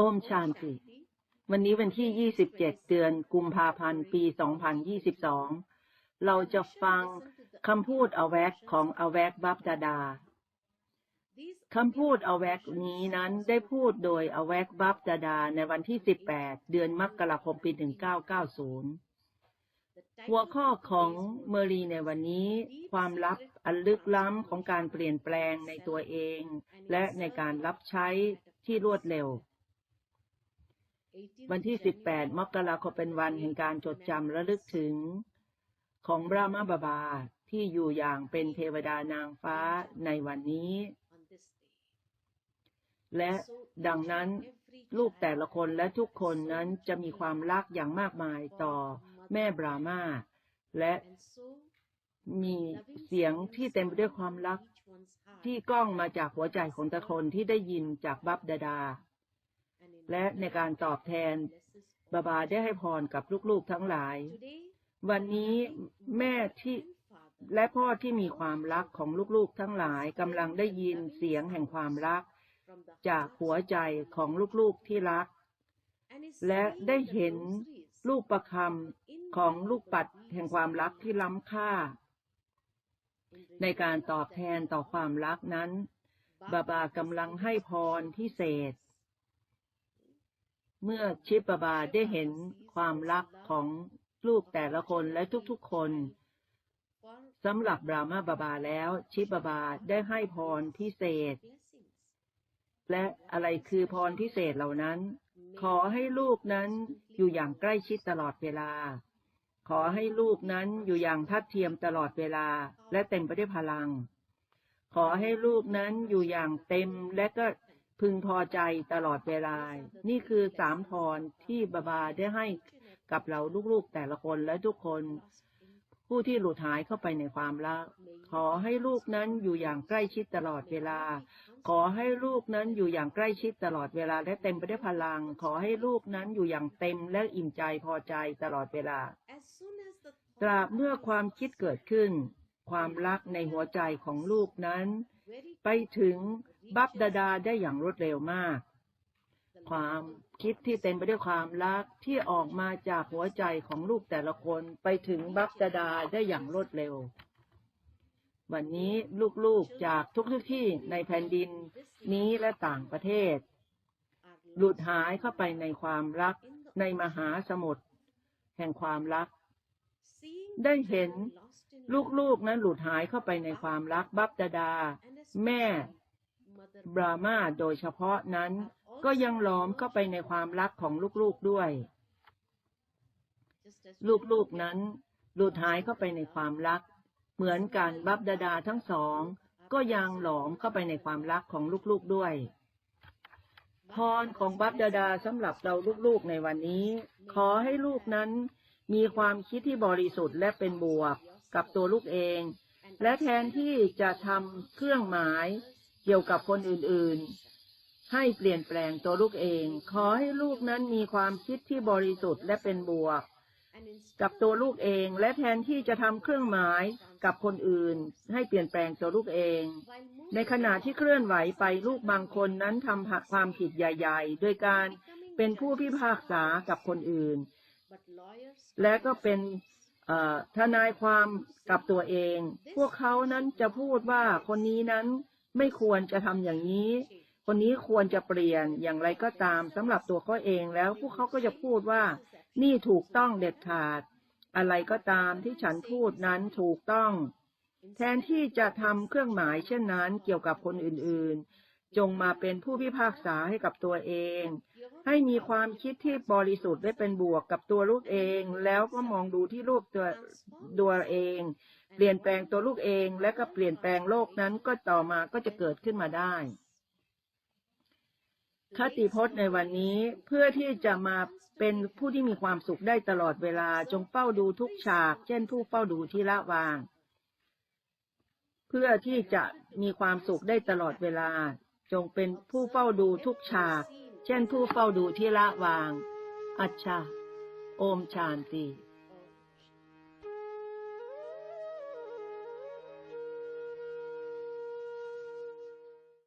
โอมชานติวันนี้วันที่ 27 เดือนกุมภาพันธ์ ปี 2022 เราจะฟังคำพูดอแวกของอแวกบับดาดา คำพูดอแวกนี้นั้นได้พูดโดยอแวกบับดาดาในวันที่ 18 เดือนมกราคมปี 1990 หัวข้อของเมอรีในวันนี้ ความลับอันลึกล้ำของการเปลี่ยนแปลงในตัวเอง และในการรับใช้ที่รวดเร็ว วันที่ 18 มกราคมเป็นวันแห่งการจดจำระลึกถึง ของบรามาบาบาที่อยู่อย่างเป็นเทวดานางฟ้าในวันนี้ และดังนั้นลูกแต่ละคนและทุกคนนั้นจะมีความรักอย่างมากมายต่อแม่บรามาและมีเสียงที่เต็มไปด้วยความรักที่ก้องมาจากหัวใจของแต่คนที่ได้ยินจากบับดาดา และในการตอบแทนบาบาได้ให้พรกับลูกๆทั้งหลาย วันนี้แม่ที่และพ่อที่มีความรักของลูกๆทั้งหลายกำลังได้ยินเสียงแห่งความรัก จากหัวใจของลูกๆที่รัก และได้เห็นลูกประคำของลูกปัดแห่งความรักที่ล้ำค่า ในการตอบแทนต่อความรักนั้น บาบากำลังให้พรพิเศษ เมื่อชิปบาบาได้เห็นความรักของลูกแต่ละคนและทุกๆคนสำหรับบรามาบาบาแล้ว ชิปบาบาได้ให้พรพิเศษ และอะไรคือพรพิเศษเหล่านั้น ขอให้ลูกนั้นอยู่อย่างใกล้ชิดตลอดเวลา ขอให้ลูกนั้นอยู่อย่างทัดเทียมตลอดเวลา และเต็มไปด้วยพลัง ขอให้ลูกนั้นอยู่อย่างเต็มและก็ พึงพอใจตลอดเวลา นี่คือสามพรที่บาบาได้ให้กับเราลูกๆแต่ละคนและทุกคน ผู้ที่หลุดหายเข้าไปในความรัก ขอให้ลูกนั้นอยู่อย่างใกล้ชิดตลอดเวลา ขอให้ลูกนั้นอยู่อย่างใกล้ชิดตลอดเวลา และเต็มไปด้วยพลัง ขอให้ลูกนั้นอยู่อย่างเต็มและอิ่มใจพอใจตลอดเวลา ตราบเมื่อความคิดเกิดขึ้น ความรักในหัวใจของลูกนั้น ไปถึงบับดาดาได้อย่างรวดเร็วมาก ความคิดที่เต็มไปด้วยความรักที่ออกมาจากหัวใจของลูกแต่ละคนไปถึงบับดาดาได้อย่างรวดเร็ว วันนี้ลูกๆจากทุกทุกที่ในแผ่นดินนี้และต่างประเทศ หลุดหายเข้าไปในความรักในมหาสมุทรแห่งความรัก ได้เห็น ลูกๆนั้นหลุดหายเข้าไปในความรักบับดาดา แม่บรามาโดยเฉพาะนั้น ก็ยังล้อมเข้าไปในความรักของลูกๆด้วย ลูกๆนั้น หลุดหายเข้าไปในความรัก เหมือนกันบับดาดาทั้งสอง ก็ยังหลอมเข้าไปในความรักของลูกๆด้วย พรของบับดาดาสำหรับเราลูกๆในวันนี้ ขอให้ลูกนั้นมีความคิดที่บริสุทธิ์และเป็นบวก กับตัวลูกเอง และแทนที่จะทำเครื่องหมายเกี่ยวกับคนอื่นๆ ให้เปลี่ยนแปลงตัวลูกเอง ขอให้ลูกนั้นมีความคิดที่บริสุทธิ์และเป็นบวก กับตัวลูกเอง และแทนที่จะทำเครื่องหมายกับคนอื่น ให้เปลี่ยนแปลงตัวลูกเอง ในขณะที่เคลื่อนไหวไปลูกบางคนนั้นทำความผิดใหญ่ ๆ โดยการเป็นผู้พิพากษากับคนอื่น และก็เป็น ทนายความกับตัวเอง พวกเขานั้นจะพูดว่าคนนี้นั้นไม่ควรจะทำอย่างนี้ คนนี้ควรจะเปลี่ยนอย่างไรก็ตามสำหรับตัวเขาเองแล้ว พวกเขาก็จะพูดว่า นี่ถูกต้องเด็ดขาด อะไรก็ตามที่ฉันพูดนั้นถูกต้อง แทนที่จะทำเครื่องหมายเช่นนั้นเกี่ยวกับคนอื่นๆ จงมาเป็นผู้พิพากษาให้กับตัวเอง ให้มีความคิดที่บริสุทธิ์และเป็นบวกกับตัวลูกเอง แล้วก็มองดูที่ลูกตัวตัวเอง เปลี่ยนแปลงตัวลูกเอง และก็เปลี่ยนแปลงโลกนั้นก็ต่อมาก็จะเกิดขึ้นมาได้คติพจน์ในวันนี้เพื่อที่จะมาเป็นผู้ที่มีความสุขได้ตลอดเวลาจงเฝ้าดูทุกฉาก เช่นผู้เฝ้าดูที่ละวาง เพื่อที่จะมีความสุขได้ตลอดเวลา จงเป็นผู้เฝ้าดูทุกฉาก เช่นผู้เฝ้าดูที่ละวาง อัจฉาโอมชานตี